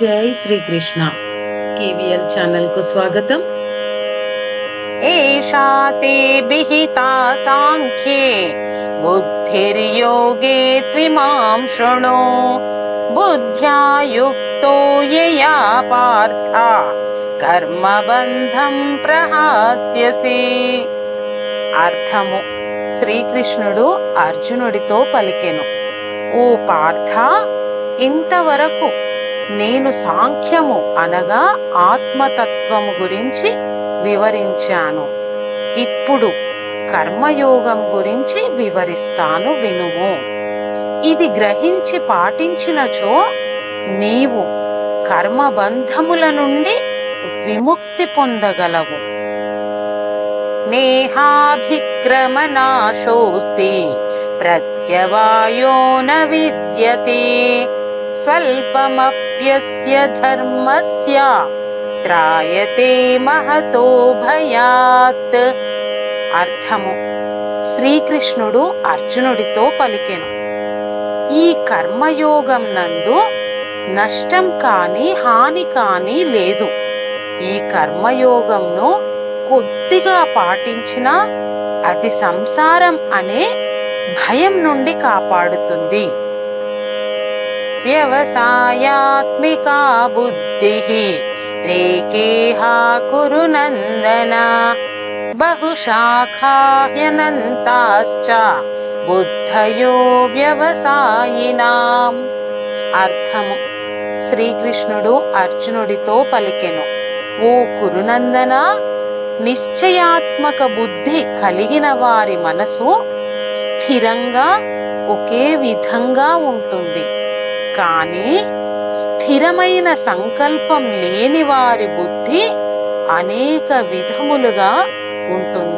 జై శ్రీకృష్ణ. కేవీఎల్ ఛానల్కు స్వాగతం. ఏషా తే విహితా సాంఖ్యే బుద్ధిర్యోగే త్విమాం శృణు. బుద్ధ్యా యుక్తో యయా పార్థ కర్మబంధం ప్రహాస్యసి. అర్థము శ్రీకృష్ణుడు అర్జునుడితో పలికెను. ఓ పార్థ ఇంతవరకు నేను సాంఖ్యము అనగా ఆత్మతత్వము గురించి వివరించాను. ఇప్పుడు కర్మయోగం గురించి వివరిస్తాను వినుము. ఇది గ్రహించి పాటించినచో నీవు కర్మబంధముల నుండి విముక్తి పొందగలవు. నేహాభిక్రమనాశోస్తి ప్రత్యవాయో న విద్యతే. స్వల్పమప్యస్య ధర్మస్య త్రాయతే మహతో భయాత్ అర్థము. శ్రీకృష్ణుడు అర్జునుడితో పలికెను. ఈ కర్మయోగం నందు నష్టం కాని హాని కాని లేదు. ఈ కర్మయోగంను కొద్దిగా పాటించినా అది సంసారం అనే భయం నుండి కాపాడుతుంది. వ్యవసాయాత్మికా బుద్ధి రేకేహా కురు నందన బహుశాఖాయనంతాశ్చ బుద్ధయో వ్యవసాయినాం అర్థము శ్రీకృష్ణుడు అర్జునుడితో పలికెను. ఓ కురునందన నిశ్చయాత్మక బుద్ధి కలిగిన వారి మనసు స్థిరంగా ఒకే విధంగా ఉంటుంది. కానీ స్థిరమైన సంకల్పం లేని వారి బుద్ధి అనేక విధములుగా ఉంటుంది